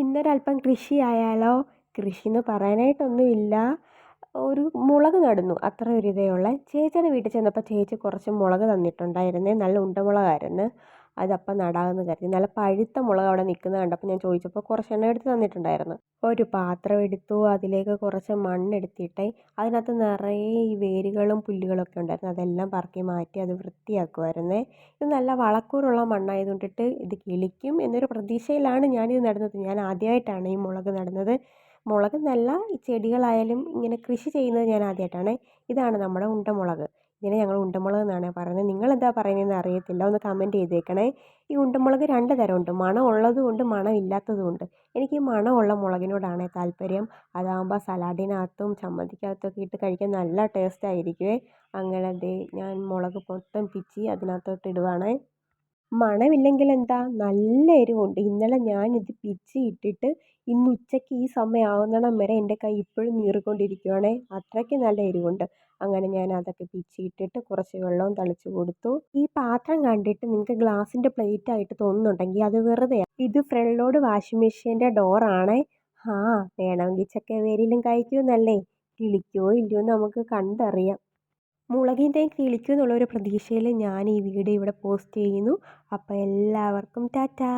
ഇന്നൊരല്പം കൃഷിയായാലോ എന്ന് പറയാനായിട്ടൊന്നുമില്ല. ഒരു മുളക് നടന്നു. അത്ര ഒരു ഇതേ ഉള്ളൂ. ചേച്ചിയുടെ വീട്ടിൽ ചെന്നപ്പോൾ ചേച്ചി കുറച്ച് മുളക് തന്നിട്ടുണ്ടായിരുന്നു. നല്ല ഉണ്ട ഉണ്ടമുളകായിരുന്നു അതപ്പം നടാമെന്ന് കരുതി. നല്ല പഴുത്ത മുളക് അവിടെ നിൽക്കുന്നത് കണ്ടപ്പോൾ ഞാൻ ചോദിച്ചപ്പോൾ കുറച്ചെണ്ണം എടുത്ത് തന്നിട്ടുണ്ടായിരുന്നു. ഒരു പാത്രം എടുത്തു അതിലേക്ക് കുറച്ച് മണ്ണെടുത്തിട്ട് അതിനകത്ത് നിറയെ ഈ വേരുകളും പുല്ലുകളൊക്കെ ഉണ്ടായിരുന്നു. അതെല്ലാം പറക്കി മാറ്റി അത് വൃത്തിയാക്കുമായിരുന്നേ. ഇത് നല്ല വളക്കൂറുള്ള മണ്ണായതുകൊണ്ടിട്ട് ഇത് കിളിക്കും എന്നൊരു പ്രതീക്ഷയിലാണ് ഞാനിത് നടുന്നത്. ഞാൻ ആദ്യമായിട്ടാണ് ഈ മുളക് നടുന്നത്. മുളക് നല്ല ചെടികളായാലും ഇങ്ങനെ കൃഷി ചെയ്യുന്നത് ഞാൻ ആദ്യമായിട്ടാണ്. ഇതാണ് നമ്മുടെ ഉണ്ടമുളക് ഇതിനെ ഞങ്ങൾ ഉണ്ടമുളക് എന്നാണ് പറയുന്നത്. നിങ്ങൾ എന്താ പറയുന്നതെന്ന് അറിയത്തില്ല. ഒന്ന് കമന്റ് ചെയ്തേക്കണേ. ഈ ഉണ്ടമുളക് രണ്ട് തരമുണ്ട്. മണം ഉള്ളതും ഉണ്ട് മണം എനിക്ക് മണമുള്ള മുളകിനോടാണ് താല്പര്യം. അതാകുമ്പോൾ സലാഡിനകത്തും ചമ്മന്തിക്കകത്തും ഒക്കെ ഇട്ട് കഴിക്കാൻ നല്ല ടേസ്റ്റ് ആയിരിക്കുമേ അങ്ങനെ ദേ ഞാൻ മുളക് മൊത്തം പിച്ചി അതിനകത്തോട്ട് ഇടുവാണേ. മണമില്ലെങ്കിൽ എന്താ നല്ല എരിവുണ്ട്. ഇന്നലെ ഞാൻ ഇത് പിച്ചി ഇട്ടിട്ട് ഇന്ന് ഉച്ചയ്ക്ക് ഈ സമയമാവുന്നിടം വരെ എന്റെ കൈ ഇപ്പോഴും നീറിക്കൊണ്ടിരിക്കുകയാണേ അത്രയ്ക്ക് നല്ല എരിവുണ്ട്. അങ്ങനെ ഞാൻ അതൊക്കെ പിച്ചി ഇട്ടിട്ട് കുറച്ച് വെള്ളവും തളിച്ച് കൊടുത്തു. ഈ പാത്രം കണ്ടിട്ട് നിങ്ങൾക്ക് ഗ്ലാസിന്റെ പ്ലേറ്റ് ആയിട്ട് തോന്നുന്നുണ്ടെങ്കിൽ അത് വെറുതെയാണ് ഇത് ഫ്രണ്ടിലോട് വാഷിംഗ് മെഷീന്റെ ഡോറാണേ. ആ വേണമെങ്കിൽ ചക്കവേരിയിലും കഴിക്കുമെന്നല്ലേ? കിളിക്കുമോ ഇല്ലയോ നമുക്ക് കണ്ടറിയാം. മുളകിന്റെയും കിളിക്കും എന്നുള്ളൊരു പ്രതീക്ഷയിൽ ഞാൻ ഈ വീഡിയോ ഇവിടെ പോസ്റ്റ് ചെയ്യുന്നു. അപ്പോൾ എല്ലാവർക്കും ടാറ്റാ!